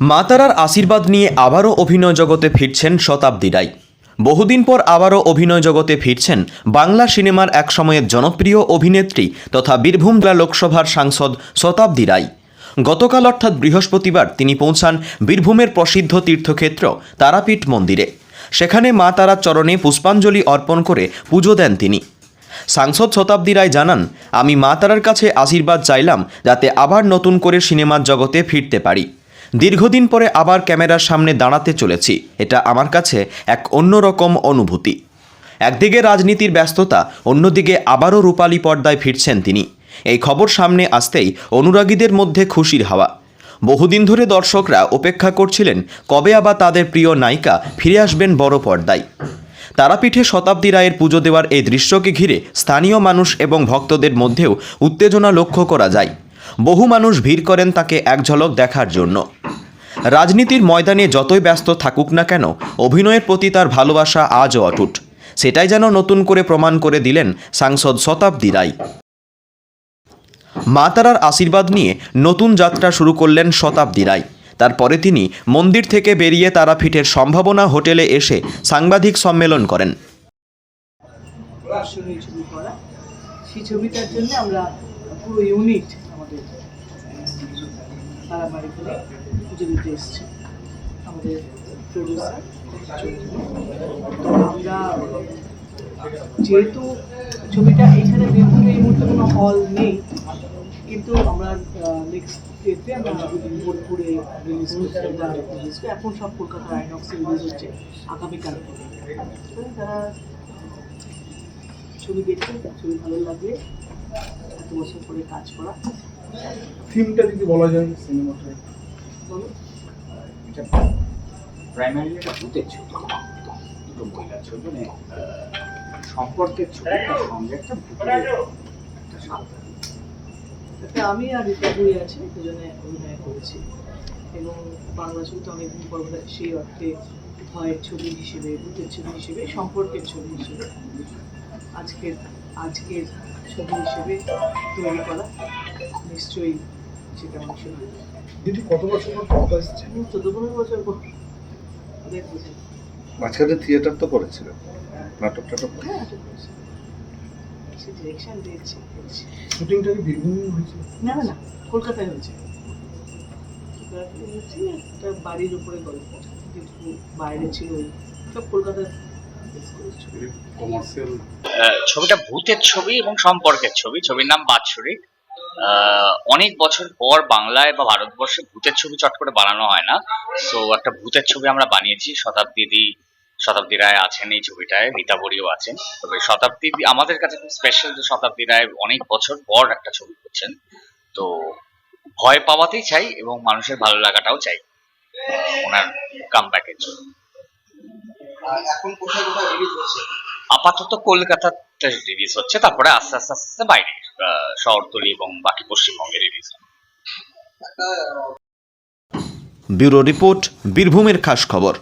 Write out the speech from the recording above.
মা তারার আশীর্বাদ নিয়ে আবারও অভিনয় জগতে ফিরছেন শতাব্দী রায় বহুদিন পর আবারও অভিনয় জগতে ফিরছেন বাংলা সিনেমার এক সময়ের জনপ্রিয় অভিনেত্রী তথা বীরভূম জেলা লোকসভার সাংসদ শতাব্দী রায় গতকাল অর্থাৎ বৃহস্পতিবার তিনি পৌঁছান বীরভূমের প্রসিদ্ধ তীর্থক্ষেত্র তারাপীঠ মন্দিরে। সেখানে মা তারার চরণে পুষ্পাঞ্জলি অর্পণ করে পুজো দেন তিনি। সাংসদ শতাব্দী রায় জানান, আমি মা তারার কাছে আশীর্বাদ চাইলাম যাতে আবার নতুন করে সিনেমার জগতে ফিরতে পারি। দীর্ঘদিন পরে আবার ক্যামেরার সামনে দাঁড়াতে চলেছি। এটা আমার কাছে এক অন্যরকম অনুভূতি। একদিকে রাজনীতির ব্যস্ততা, অন্যদিকে আবারও রূপালী পর্দায় ফিরছেন তিনি। এই খবর সামনে আসতেই অনুরাগীদের মধ্যে খুশির হাওয়া। বহুদিন ধরে দর্শকরা অপেক্ষা করছিলেন, কবে আবার তাদের প্রিয় নায়িকা ফিরে আসবেন বড় পর্দায়। তারাপীঠে শতাব্দী রায়ের পুজো দেওয়ার এই দৃশ্যকে ঘিরে স্থানীয় মানুষ এবং ভক্তদের মধ্যেও উত্তেজনা লক্ষ্য করা যায়। বহু মানুষ ভিড় করেন তাকে এক ঝলক দেখার জন্য। রাজনীতির ময়দানে যতই ব্যস্ত থাকুক না কেন, অভিনয়ের প্রতি তার ভালোবাসা আজও অটুট। সেটাই যেন নতুন করে প্রমাণ করে দিলেন সাংসদ শতাব্দী রায়। মা তারার আশীর্বাদ নিয়ে নতুন যাত্রা শুরু করলেন শতাব্দী রায়। তারপরে তিনি মন্দির থেকে বেরিয়ে তারাপীঠের সম্ভাবনা হোটেলে এসে সাংবাদিক সম্মেলন করেন। ছবিটার জন্য আমরা পুরো ইউনিট আমাদের তারা বাড়ি করে পুজো দিতে এসেছি। আমাদের প্রডিউসার তো আমরা যেহেতু ছবিটা এখানে বীরভূমে এই মুহূর্তে কোনো হল নেই, কিন্তু আমরা নেক্সট ডেতে আমরা বোলপুরে রিলিজ করছি এখন সব কলকাতার আইনক্সে রিলিজ হচ্ছে আগামীকাল তারা ছবি দেখতে ছবি ভালো লাগবে এত বছর পরে কাজ করা। থিমটা যদি বলা যায় সিনেমাটা এটা প্রাইমারি একটা ভূতের ছবি। দুটো মহিলার ছবি মানে সম্পর্কের ছবি তার সঙ্গে একটা ভূতের একটা। আমি আর রীতাপুরি আছে দুজনে অভিনয় করেছি। এবং বাংলা ছবিতে অনেকদিন পর সেই অর্থে ভয়ের ছবি হিসেবে ভূতের ছবি হিসেবে সম্পর্কের ছবি হিসেবে আজকের আজকের ছবি হিসেবে তৈরি করা। নিশ্চয়ই সেটা অংশ নেবে দিদি কত বছর পর কথা এসছে চোদ্দ পনেরো বছর পর মাঝখানে থিয়েটার তো করেছিলেন নাটক টাটক হ্যাঁ করেছি। সে ডিরেকশন দিয়েছি শুটিংটা কি বীরভূমে হয়েছে? না না না কলকাতায় হয়েছে। একটা বাড়ির উপরে গল্প কিন্তু বাইরে ছিল সব কমার্শিয়াল। ছবিটা ভূতের ছবি এবং সম্পর্কের ছবি ছবির নাম বাৎসরিক। অনেক বছর পর বাংলায় বা ভারতবর্ষে ভূতের ছবি চট করে বানানো হয় না। সো একটা ভূতের ছবি আমরা বানিয়েছি শতাব্দীদি শতাব্দী রায় আছেন এই ছবিটায় রীতা বড়িও আছেন। তবে শতাব্দী আমাদের কাছে খুব স্পেশাল যে শতাব্দী রায় অনেক বছর পর একটা ছবি করছেন। তো ভয় পাওয়াতেই চাই এবং মানুষের ভালো লাগাটাও চাই। ওনার কাম ব্যাকের জন্য। হচ্ছে? আপাতত কলকাতাতে রিলিজ হচ্ছে তারপরে আস্তে আস্তে আস্তে বাইরে। শহরতলি এবং বাকি পশ্চিমবঙ্গের রিলিজ ব্যুরো রিপোর্ট বীরভূমের খাস খবর